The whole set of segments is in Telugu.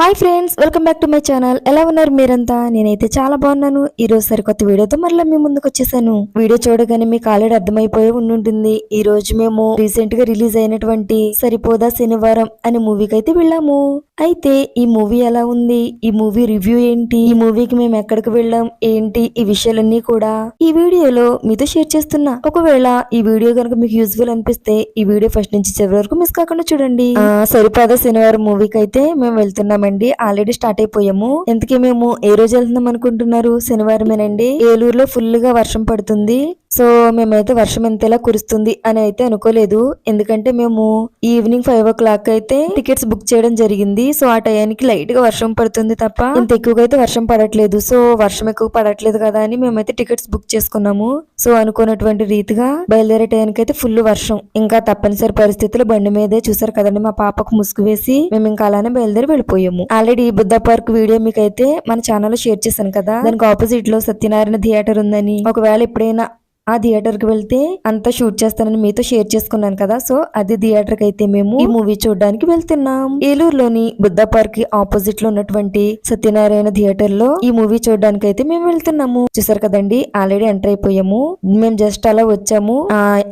Hi friends welcome back to my channel. ఎలా ఉన్నారు మీరంతా? నేనైతే చాలా బాగున్నాను. ఈరోజు సరికొత్త వీడియోతో మరలా మీ ముందుకు వచ్చేసాను. వీడియో చూడగానే మీకు ఆల్రెడీ అర్థమైపోయి ఉండుంటుంది. ఈ రోజు మేము రీసెంట్గా రిలీజ్ అయినటువంటి సరిపోదా శనివారం అనే మూవీకి అయితే వెళ్ళాము. అయితే ఈ మూవీ ఎలా ఉంది? ఈ మూవీ రివ్యూ ఏంటి? ఈ మూవీకి మేము ఎక్కడికి వెళ్ళాం? ఏంటి? ఈ విషయాలన్నీ కూడా ఈ వీడియోలో మీతో షేర్ చేస్తున్నా. ఒకవేళ ఈ వీడియో కనుక మీకు యూజ్ఫుల్ అనిపిస్తే ఈ వీడియో ఫస్ట్ నుంచి చివరి వరకు మిస్ కాకుండా చూడండి. సరిపాద శనివారం మూవీకి అయితే మేము వెళ్తున్నామండి. ఆల్రెడీ స్టార్ట్ అయిపోయాము. ఎందుకే మేము ఏ రోజు వెళ్తున్నాం అనుకుంటున్నారు? శనివారమేనండి. ఏలూరులో ఫుల్గా వర్షం పడుతుంది. సో మేమైతే వర్షం ఎంతలా కురుస్తుంది అని అయితే అనుకోలేదు. ఎందుకంటే మేము ఈవినింగ్ ఫైవ్ ఓ క్లాక్ అయితే టికెట్స్ బుక్ చేయడం జరిగింది. సో ఆ టయానికి లైట్గా వర్షం పడుతుంది తప్ప ఇంత ఎక్కువగా అయితే వర్షం పడట్లేదు. సో వర్షం ఎక్కువ పడట్లేదు కదా అని మేమైతే టికెట్స్ బుక్ చేసుకున్నాము. సో అనుకున్నటువంటి రీతిగా బయలుదేరే టయానికి అయితే ఫుల్ వర్షం. ఇంకా తప్పనిసరి పరిస్థితులు బండి మీదే చూసారు కదండి మా పాపకు ముసుగు వేసి మేము ఇంకా అలానే బయలుదేరి వెళ్ళిపోయాము. ఆల్రెడీ బుద్ధ పార్క్ వీడియో మీకైతే మన ఛానల్ షేర్ చేశాను కదా. దానికి ఆపోజిట్లో సత్యనారాయణ థియేటర్ ఉందని. ఒకవేళ ఎప్పుడైనా ఆ థియేటర్కి వెళ్తే అంతా షూట్ చేస్తానని మీతో షేర్ చేసుకున్నాను కదా సో అది థియేటర్కి అయితే మేము ఈ మూవీ చూడడానికి వెళ్తున్నాం. ఏలూరులోని బుద్ధ పార్క్కి ఆపోజిట్లో ఉన్నటువంటి సత్యనారాయణ థియేటర్లో ఈ మూవీ చూడడానికి అయితే మేము వెళ్తున్నాము. చూసారు కదండి ఆల్రెడీ ఎంటర్ అయిపోయాము. మేము జస్ట్ అలా వచ్చాము.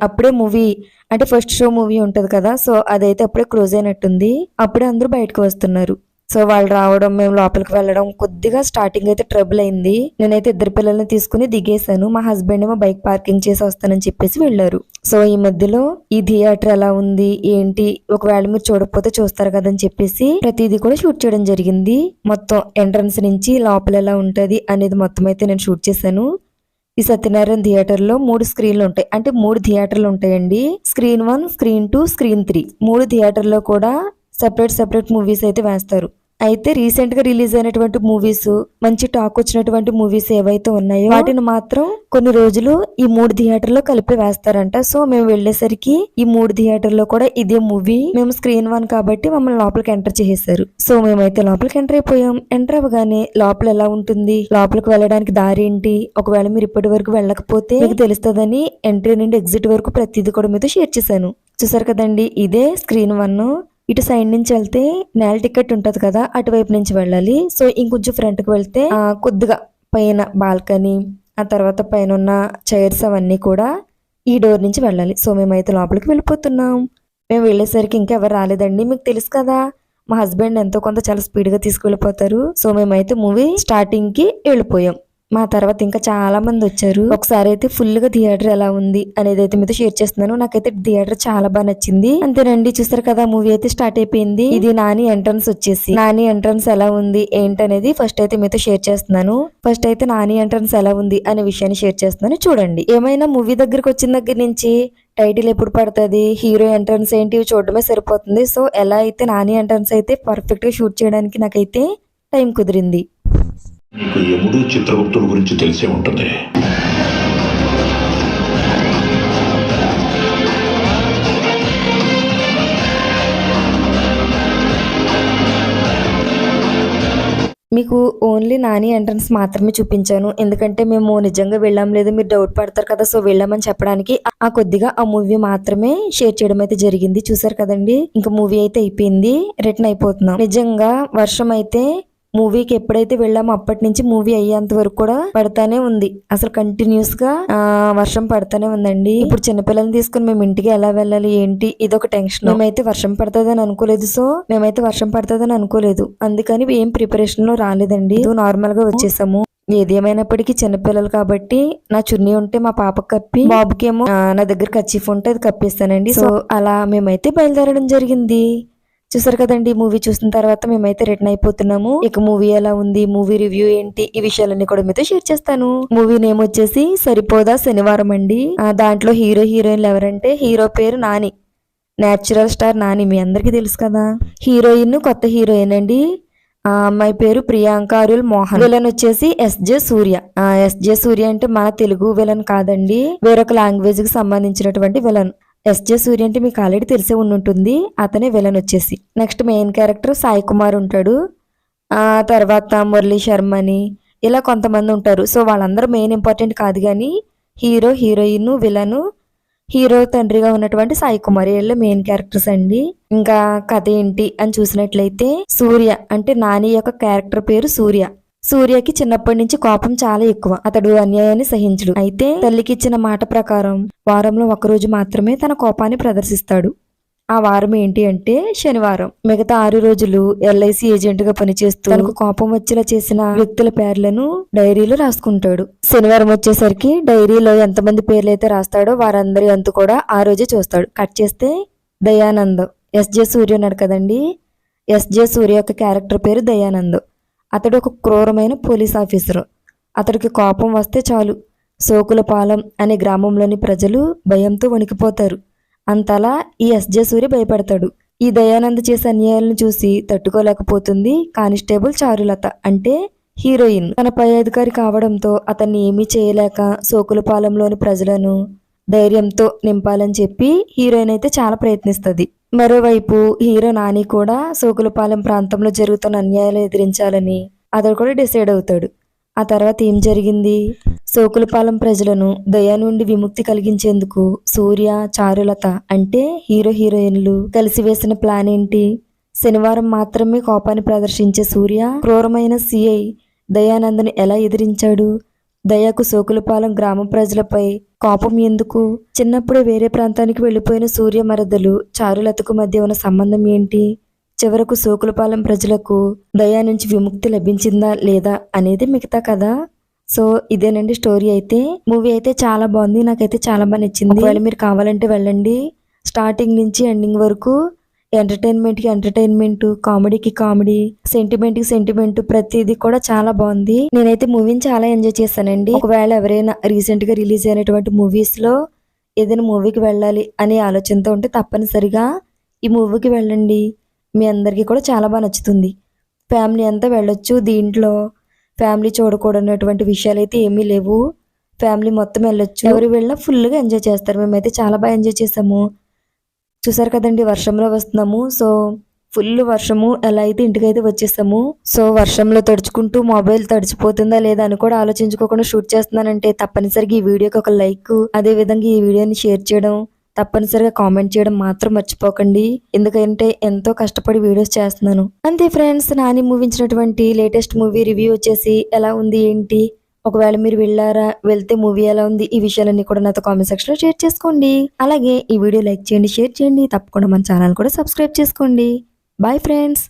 అప్పుడే మూవీ అంటే ఫస్ట్ షో మూవీ ఉంటది కదా సో అదైతే అప్పుడే క్లోజ్ అయినట్టుంది. అప్పుడే అందరూ బయటకు వస్తున్నారు. సో వాళ్ళు రావడం మేము లోపలికి వెళ్ళడం కొద్దిగా స్టార్టింగ్ అయితే ట్రబుల్ అయింది. నేనైతే ఇద్దరు పిల్లల్ని తీసుకుని దిగేశాను. మా హస్బెండ్ ఏమో బైక్ పార్కింగ్ చేసి వస్తానని చెప్పేసి వెళ్ళారు. సో ఈ మధ్యలో ఈ థియేటర్ ఎలా ఉంది? ఏంటి? ఒకవేళ మీరు చూడకపోతే చూస్తారు కదని చెప్పేసి ప్రతిదీ కూడా షూట్ చేయడం జరిగింది. మొత్తం ఎంట్రన్స్ నుంచి లోపల ఎలా ఉంటుంది అనేది మొత్తం అయితే నేను షూట్ చేశాను. ఈ సత్యనారాయణ థియేటర్లో మూడు స్క్రీన్లు ఉంటాయి. అంటే మూడు థియేటర్లు ఉంటాయండి. Screen one screen two screen three మూడు థియేటర్లో కూడా సెపరేట్ సెపరేట్ మూవీస్ అయితే వేస్తారు. అయితే రీసెంట్గా రిలీజ్ అయినటువంటి మూవీస్ మంచి టాక్ వచ్చినటువంటి మూవీస్ ఏవైతే ఉన్నాయో వాటిని మాత్రం కొన్ని రోజులు ఈ మూడు థియేటర్లో కలిపి వేస్తారంట. సో మేము వెళ్ళేసరికి ఈ మూడు థియేటర్లో కూడా ఇదే మూవీ. మేము స్క్రీన్ వన్ కాబట్టి మమ్మల్ని లోపలికి ఎంటర్ చేసేసారు సో మేమైతే లోపలికి ఎంటర్ అయిపోయాం. ఎంటర్ అవ్వగానే లోపల ఎలా ఉంటుంది? లోపలికి వెళ్ళడానికి దారి ఏంటి? ఒకవేళ మీరు ఇప్పటి వరకు వెళ్ళకపోతే మీకు తెలుస్తుందని ఎంట్రీ నుండి ఎగ్జిట్ వరకు ప్రతిదీ కూడా మీతో షేర్ చేశాను. చూసారు కదండి? ఇదే స్క్రీన్ వన్. ఇటు సైడ్ నుంచి వెళ్తే నేల టికెట్ ఉంటది కదా అటువైపు నుంచి వెళ్ళాలి. సో ఇంకొంచెం ఫ్రంట్కి వెళ్తే కొద్దిగా పైన బాల్కనీ ఆ తర్వాత పైన ఉన్న చైర్స్ అవన్నీ కూడా ఈ డోర్ నుంచి వెళ్ళాలి. సో మేమైతే లోపలికి వెళ్ళిపోతున్నాం. మేము వెళ్ళేసరికి ఇంకా ఎవరు రాలేదండి. మీకు తెలుసు కదా మా హస్బెండ్ ఎంతో కొంత చాలా స్పీడ్గా తీసుకెళ్ళిపోతారు. సో మేమైతే మూవీ స్టార్టింగ్కి వెళ్ళిపోయాం. మా తర్వాత ఇంకా చాలా మంది వచ్చారు. ఒకసారి అయితే ఫుల్గా థియేటర్ ఎలా ఉంది అనేది అయితే మీతో షేర్ చేస్తున్నాను. నాకైతే థియేటర్ చాలా బాగా నచ్చింది. అంతేనండి చూసారు కదా మూవీ అయితే స్టార్ట్ అయిపోయింది. ఇది నాని ఎంట్రన్స్ వచ్చేసి. నాని ఎంట్రన్స్ ఎలా ఉంది ఏంటనేది ఫస్ట్ అయితే మీతో షేర్ చేస్తున్నాను. ఫస్ట్ అయితే నాని ఎంట్రన్స్ ఎలా ఉంది అనే విషయాన్ని షేర్ చేస్తున్నాను. చూడండి. ఏమైనా మూవీ దగ్గరకు వచ్చిన దగ్గర నుంచి టైటిల్ ఎప్పుడు పడుతుంది హీరో ఎంట్రన్స్ ఏంటి చూడడమే సరిపోతుంది. సో ఎలా అయితే నాని ఎంట్రన్స్ అయితే పర్ఫెక్ట్గా షూట్ చేయడానికి నాకైతే టైం కుదిరింది. మీకు యముడు చిత్రగుప్తుడు గురించి తెలిసే ఉంటుంది. మీకు ఓన్లీ నాని ఎంట్రన్స్ మాత్రమే చూపించాను. ఎందుకంటే మేము నిజంగా వెళ్ళాం లేదు మీరు డౌట్ పడతారు కదా సో వెళ్ళామని చెప్పడానికి ఆ- ఆ కొద్దిగా ఆ మూవీ మాత్రమే షేర్ చేయడం అయితే జరిగింది. చూసారు కదండి? ఇంకా మూవీ అయితే అయిపోయింది రిటర్న్ అయిపోతున్నాం. నిజంగా వర్షం అయితే మూవీకి ఎప్పుడైతే వెళ్ళామో అప్పటి నుంచి మూవీ అయ్యేంత వరకు కూడా పడతానే ఉంది. అసలు కంటిన్యూస్గా వర్షం పడతానే ఉందండి. ఇప్పుడు చిన్నపిల్లల్ని తీసుకుని మేము ఇంటికి ఎలా వెళ్ళాలి ఏంటి? ఇదొక టెన్షన్. మేమైతే వర్షం పడుతుందని అనుకోలేదు సో మేమైతే వర్షం పడుతుందని అనుకోలేదు. అందుకని ఏం ప్రిపరేషన్లో రాలేదండి. నార్మల్గా వచ్చేసాము. ఏది ఏమైనప్పటికీ చిన్నపిల్లలు కాబట్టి నా చున్నీ ఉంటే మా పాప కప్పి బాబుకేమో నా దగ్గర కచ్చిఫ్ ఉంటే అది కప్పిస్తానండి. సో అలా మేమైతే బయలుదేరడం జరిగింది. చూసారు కదండి మూవీ చూసిన తర్వాత మేమైతే రిటర్న్ అయిపోతున్నాము. ఇక మూవీ ఎలా ఉంది మూవీ రివ్యూ ఏంటి ఈ విషయాలన్నీ కూడా మీతో షేర్ చేస్తాను. మూవీ నేమ్ వచ్చేసి సరిపోదా శనివారం అండి. దాంట్లో హీరో హీరోయిన్లు ఎవరంటే హీరో పేరు నాని. నేచురల్ స్టార్ నాని మీ అందరికీ తెలుసు కదా. హీరోయిన్ కొత్త హీరోయిన్ అండి. ఆ అమ్మాయి పేరు ప్రియాంక అరుల్ మోహన్. విలన్ వచ్చేసి ఎస్జే సూర్య. ఎస్జే సూర్య అంటే మన తెలుగు విలన్ కాదండి. వేరొక లాంగ్వేజ్కి సంబంధించినటువంటి విలన్ ఎస్జే సూర్య అంటే మీకు ఆల్రెడీ తెలిసే ఉండుంటుంది. అతనే విలన్ వచ్చేసి. Next main character Sai Kumar ఉంటాడు. ఆ తర్వాత మురళీ శర్మ అని ఇలా కొంతమంది ఉంటారు. సో వాళ్ళందరూ మెయిన్ ఇంపార్టెంట్ కాదు కానీ హీరో హీరోయిన్ విలను హీరో తండ్రిగా ఉన్నటువంటి సాయి కుమార్ వీళ్ళ మెయిన్ క్యారెక్టర్స్ అండి. ఇంకా కథ ఏంటి అని చూసినట్లయితే సూర్య అంటే నాని యొక్క క్యారెక్టర్ పేరు సూర్య. సూర్యకి చిన్నప్పటి నుంచి కోపం చాలా ఎక్కువ. అతడు అన్యాయాన్ని సహించడు. అయితే తల్లికి ఇచ్చిన మాట ప్రకారం వారంలో ఒకరోజు మాత్రమే తన కోపాన్ని ప్రదర్శిస్తాడు. ఆ వారం ఏంటి అంటే శనివారం. మిగతా ఆరు రోజులు ఎల్ఐసి ఏజెంట్గా పనిచేస్తూ తనకు కోపం వచ్చేలా చేసిన వ్యక్తుల పేర్లను డైరీలో రాసుకుంటాడు. శనివారం వచ్చేసరికి డైరీలో ఎంతమంది పేర్లు అయితే రాస్తాడో వారందరి అంతు కూడా ఆ రోజే చూస్తాడు. కట్ చేస్తే దయానందం. ఎస్జే సూర్య ఉన్నాడు కదండి? ఎస్జే సూర్య యొక్క క్యారెక్టర్ పేరు దయానందం. అతడు ఒక క్రూరమైన పోలీస్ ఆఫీసరు. అతడికి కోపం వస్తే చాలు. సోకులపాలెం అనే గ్రామంలోని ప్రజలు భయంతో వణికిపోతారు. అంతలా ఈ ఎస్జే సూరి భయపడతాడు. ఈ దయానంద్ చేసే అన్యాయాలను చూసి తట్టుకోలేకపోతుంది కానిస్టేబుల్ చారులత అంటే హీరోయిన్. తన పై అధికారి కావడంతో అతన్ని ఏమీ చేయలేక సోకులపాలెంలోని ప్రజలను ధైర్యంతో నింపాలని చెప్పి హీరోయిన్ అయితే చాలా ప్రయత్నిస్తుంది. మరోవైపు హీరో నాని కూడా సోకులపాలెం ప్రాంతంలో జరుగుతున్న అన్యాయాలు ఎదిరించాలని అతడు కూడా డిసైడ్ అవుతాడు. ఆ తర్వాత ఏం జరిగింది? సోకులపాలెం ప్రజలను దయ నుండి విముక్తి కలిగించేందుకు సూర్య చారులత అంటే హీరో హీరోయిన్లు కలిసి వేసిన ప్లాన్ ఏంటి? శనివారం మాత్రమే కోపాన్ని ప్రదర్శించే సూర్య క్రూరమైన సిఐ దయానందని ఎలా ఎదిరించాడు? దయాకు సోకులపాలెం గ్రామ ప్రజలపై కోపం ఎందుకు? చిన్నప్పుడే వేరే ప్రాంతానికి వెళ్ళిపోయిన సూర్య మరదలు చారులతకు మధ్య ఉన్న సంబంధం ఏంటి? చివరకు సోకులపాలెం ప్రజలకు దయా నుంచి విముక్తి లభించిందా లేదా అనేది మిగతా కదా సో ఇదేనండి స్టోరీ అయితే. మూవీ అయితే చాలా బాగుంది నాకైతే చాలా బాగా నచ్చింది. ఒకవేళ మీరు కావాలంటే వెళ్ళండి. స్టార్టింగ్ నుంచి ఎండింగ్ వరకు ఎంటర్టైన్మెంట్కి ఎంటర్టైన్మెంట్ కామెడీకి కామెడీ సెంటిమెంట్కి సెంటిమెంట్ ప్రతిదీ కూడా చాలా బాగుంది. నేనైతే మూవీని చాలా ఎంజాయ్ చేశానండి. ఒకవేళ ఎవరైనా రీసెంట్గా రిలీజ్ అయినటువంటి మూవీస్లో ఏదైనా మూవీకి వెళ్ళాలి అనే ఆలోచనతో ఉంటే తప్పనిసరిగా ఈ మూవీకి వెళ్ళండి. మీ అందరికీ కూడా చాలా బాగా నచ్చుతుంది. ఫ్యామిలీ అంతా వెళ్ళొచ్చు. దీంట్లో ఫ్యామిలీ చూడకూడనటువంటి విషయాలు అయితే ఏమీ లేవు. ఫ్యామిలీ మొత్తం వెళ్ళొచ్చు. ఎవరు వెళ్ళినా ఫుల్గా ఎంజాయ్ చేస్తారు. మేమైతే చాలా బాగా ఎంజాయ్ చేసాము. చూసారు కదండి వర్షంలో వస్తున్నాము. సో ఫుల్ వర్షము. ఎలా అయితే ఇంటికైతే వచ్చేసాము సో వర్షంలో తడుచుకుంటూ మొబైల్ తడిచిపోతుందా లేదా అని కూడా ఆలోచించుకోకుండా షూట్ చేస్తున్నానంటే తప్పనిసరిగా ఈ వీడియోకి ఒక లైక్ అదే విధంగా ఈ వీడియోని షేర్ చేయడం తప్పనిసరిగా కామెంట్ చేయడం మాత్రం మర్చిపోకండి. ఎందుకంటే ఎంతో కష్టపడి వీడియోస్ చేస్తున్నాను. అంతే ఫ్రెండ్స్ నాని మూవించినటువంటి లేటెస్ట్ మూవీ రివ్యూ వచ్చేసి ఎలా ఉంది ఏంటి? ఒకవేళ మీరు వెళ్ళారా వెళ్తే మూవీ ఎలా ఉంది ఈ విషయాలన్నీ కూడా నాతో కామెంట్ సెక్షన్లో షేర్ చేసుకోండి. అలాగే ఈ వీడియో లైక్ చేయండి షేర్ చేయండి. తప్పకుండా మన ఛానల్ కూడా సబ్స్క్రైబ్ చేసుకోండి. Bye friends